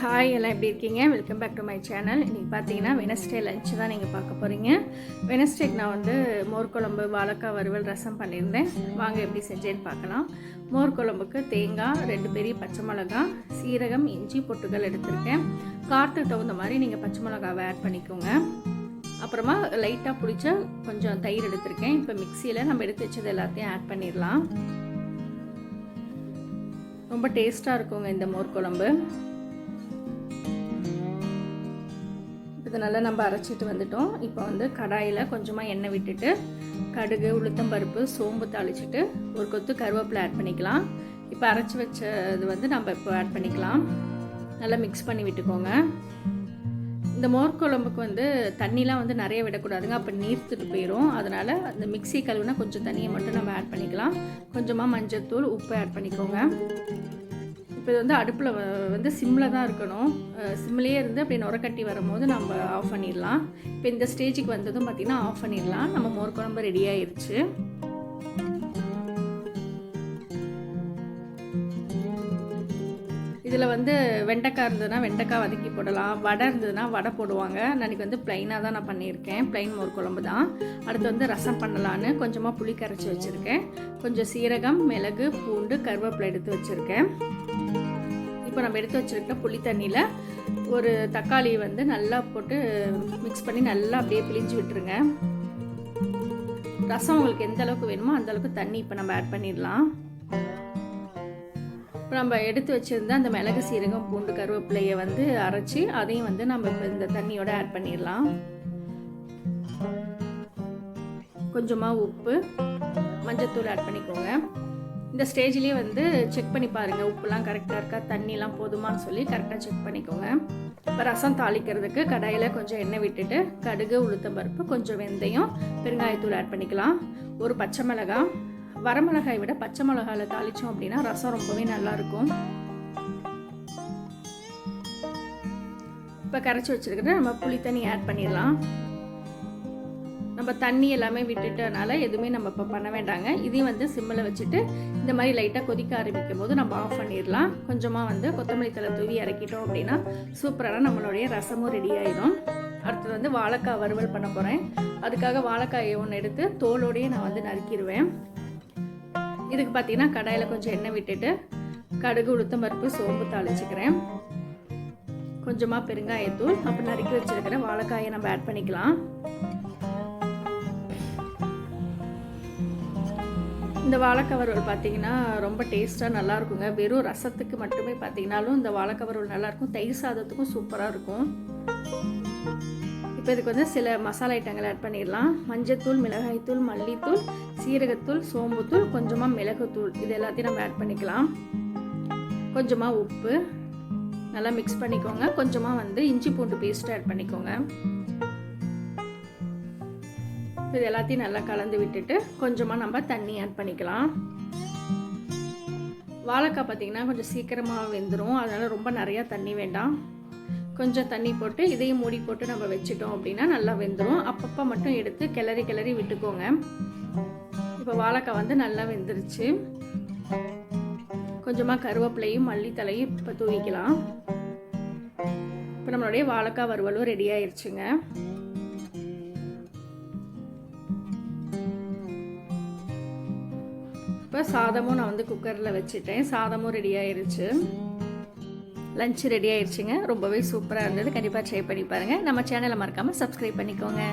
Hi எல்லாம் எப்படி இருக்கீங்க? Welcome back to my channel இன்றைக்கி பார்த்தீங்கன்னா வெனஸ்டே லஞ்ச் தான் நீங்கள் பார்க்க போகிறீங்க வெனஸ்டேக்கு நான் வந்து மோர் குழம்பு வாழைக்காய் வறுவல் ரசம் பண்ணியிருந்தேன். வாங்க எப்படி செஞ்சேன்னு பார்க்கலாம். மோர் குழம்புக்கு தேங்காய் ரெண்டு பெரிய பச்சை மிளகா சீரகம் இஞ்சி பொட்டுகள் எடுத்திருக்கேன். காரத்துக்கு தகுந்த மாதிரி நீங்கள் பச்சை மிளகாவை ஆட் பண்ணிக்கோங்க. அப்புறமா லைட்டாக பிடிச்ச கொஞ்சம் தயிர் எடுத்திருக்கேன். இப்போ மிக்சியில் நம்ம எடுத்து வச்சது எல்லாத்தையும் ஆட் பண்ணிடலாம். ரொம்ப டேஸ்ட்டாக இருக்குங்க இந்த மோர் குழம்பு. இது நல்லா நம்ம அரைச்சிட்டு வந்துட்டோம். இப்போ வந்து கடாயில் கொஞ்சமாக எண்ணெய் விட்டுட்டு கடுகு உளுத்தம்பருப்பு சோம்பு தாளிச்சிட்டு ஒரு கொத்து கருவேப்பிலை ஆட் பண்ணிக்கலாம். இப்போ அரைச்சி வச்சது வந்து நம்ம இப்போ ஆட் பண்ணிக்கலாம். நல்லா மிக்ஸ் பண்ணி விட்டுக்கோங்க. இந்த மோர் குழம்புக்கு வந்து தண்ணிலாம் வந்து நிறைய விடக்கூடாதுங்க. அப்போ நீர்த்துட்டு போயிடும் அதனால் அந்த மிக்சி கழுவுனா கொஞ்சம் தண்ணியை மட்டும் நம்ம ஆட் பண்ணிக்கலாம். கொஞ்சமாக மஞ்சத்தூள் உப்பு ஆட் பண்ணிக்கோங்க. இப்போ இது வந்து அடுப்பில் வந்து சிம்மில் தான் இருக்கணும். சிம்லேயே இருந்து அப்படி நுரக்கட்டி வரும்போது நம்ம ஆஃப் பண்ணிடலாம். இப்போ இந்த ஸ்டேஜுக்கு வந்ததும் பார்த்திங்கன்னா ஆஃப் பண்ணிடலாம். நம்ம மோர் குழம்பு ரெடி ஆயிடுச்சு இதில் வந்து வெண்டைக்காய் இருந்ததுன்னா வெண்டைக்காய் வதக்கி போடலாம். வடை இருந்ததுன்னா வடை போடுவாங்க. அன்றைக்கி வந்து ப்ளைனாக தான் நான் பண்ணியிருக்கேன். ப்ளைன் மோர் குழம்பு தான். அடுத்து வந்து ரசம் பண்ணலான்னு கொஞ்சமாக புளி கரைச்சி வச்சுருக்கேன். கொஞ்சம் சீரகம் மிளகு பூண்டு கருவேப்பிலை எடுத்து வச்சுருக்கேன். இப்போ நம்ம எடுத்து வச்சுருக்க புளி தண்ணியில் ஒரு தக்காளி வந்து நல்லா போட்டு மிக்ஸ் பண்ணி நல்லா அப்படியே பிழிஞ்சு விட்டுருங்க. ரசம் உங்களுக்கு எந்த அளவுக்கு வேணுமோ அந்த அளவுக்கு தண்ணி இப்போ நம்ம ஆட் பண்ணிடலாம். இப்போ நம்ம எடுத்து வச்சுருந்த அந்த மிளகு சீரகம் பூண்டு கருவேப்பிலையை வந்து அரைச்சி அதையும் வந்து நம்ம இப்போ இந்த தண்ணியோட ஆட் பண்ணிடலாம். கொஞ்சமாக உப்பு மஞ்சத்தூள் ஆட் பண்ணிக்கோங்க. இந்த ஸ்டேஜ்லேயே வந்து செக் பண்ணி பாருங்கள் உப்புலாம் கரெக்டாக இருக்கா? தண்ணிலாம் போதுமான்னு சொல்லி கரெக்டாக செக் பண்ணிக்கோங்க. இப்போ ரசம் தாளிக்கிறதுக்கு கடாயில் கொஞ்சம் எண்ணெய் விட்டுட்டு கடுகு உளுத்தம்பருப்பு கொஞ்சம் வெந்தயம் பெருங்காயத்தூள் ஆட் பண்ணிக்கலாம். ஒரு பச்சை மிளகாய் வரமிளகாய் விட பச்சை மிளகாயில் தாளித்தோம் அப்படின்னா ரசம் ரொம்பவே நல்லாயிருக்கும் இப்போ கரைச்சி வச்சுருக்கிற நம்ம புளி தண்ணி ஆட் பண்ணிடலாம். நம்ம தண்ணி எல்லாமே விட்டுட்டனால எதுவுமே நம்ம இப்போ பண்ண வேண்டாங்க. இதையும் வந்து சிம்மில் வச்சுட்டு இந்த மாதிரி லைட்டாக கொதிக்க ஆரம்பிக்கும் போது நம்ம ஆஃப் பண்ணிடலாம். கொஞ்சமாக வந்து கொத்தமல்லி தலை தூவி இறக்கிட்டோம் அப்படின்னா சூப்பரான நம்மளுடைய ரசமும் ரெடி ஆயிடும். அடுத்தது வந்து வாழைக்காய் வறுவல் பண்ண போகிறேன் அதுக்காக வாழைக்காயை ஒன்று எடுத்து தோலோடையே நான் வந்து நறுக்கிடுவேன் இதுக்கு பார்த்தீங்கன்னா கடாயில் கொஞ்சம் எண்ணெய் விட்டுட்டு கடுகு உளுத்தம் பருப்பு சோம்பு தாளிச்சுக்கிறேன். கொஞ்சமாக பெருங்காயத்தூள் அப்போ நறுக்கி வச்சுருக்கிற வாழைக்காயை நம்ம ஆட் பண்ணிக்கலாம். இந்த வாழைக்காய் வறுவல் பார்த்தீங்கன்னா ரொம்ப டேஸ்ட்டாக நல்லாயிருக்குங்க. வெறும் ரசத்துக்கு மட்டுமே பார்த்தீங்கனாலும் இந்த வாழைக்காய் வறுவல் நல்லாயிருக்கும். தயிர் சாதத்துக்கும் சூப்பராக இருக்கும். இப்போ இதுக்கு வந்து சில மசாலா ஐட்டங்கள் ஆட் பண்ணிடலாம். மஞ்சத்தூள் மிளகாய்த்தூள் மல்லித்தூள் சீரகத்தூள் சோம்புத்தூள் கொஞ்சமாக மிளகுத்தூள். இது எல்லாத்தையும் நம்ம ஆட் பண்ணிக்கலாம். கொஞ்சமாக உப்பு நல்லா மிக்ஸ் பண்ணிக்கோங்க. கொஞ்சமாக வந்து இஞ்சி பூண்டு பேஸ்ட்டு ஆட் பண்ணிக்கோங்க. இது எல்லாத்தையும் நல்லா கலந்து விட்டுட்டு கொஞ்சமாக நம்ம தண்ணி ஆட் பண்ணிக்கலாம். வாழைக்காய் பார்த்திங்கன்னா கொஞ்சம் சீக்கிரமாக வெந்துடும் அதனால் ரொம்ப நிறையா தண்ணி வேண்டாம். கொஞ்சம் தண்ணி போட்டு இதையும் மூடி போட்டு நம்ம வச்சுட்டோம் அப்படின்னா நல்லா வெந்துடும் அப்பப்போ மட்டும் எடுத்து கிளறி கிளறி விட்டுக்கோங்க. இப்போ வாழைக்காய் வந்து நல்லா வெந்துருச்சு. கொஞ்சமாக கருவேப்பிலையும் மல்லித்தலையும் இப்போ தூவிக்கலாம். இப்போ நம்மளுடைய வாழைக்காய் வறுவலும் ரெடி ஆயிடுச்சுங்க இப்போ சாதமும் நான் வந்து குக்கரில் வச்சுட்டேன். சாதமும் ரெடி ஆயிடுச்சு லஞ்ச் ரெடி ஆயிடுச்சுங்க ரொம்பவே சூப்பராக இருந்தது. கண்டிப்பாக ட்ரை பண்ணி பாருங்கள் நம்ம சேனலை மறக்காமல் சப்ஸ்கிரைப் பண்ணிக்கோங்க.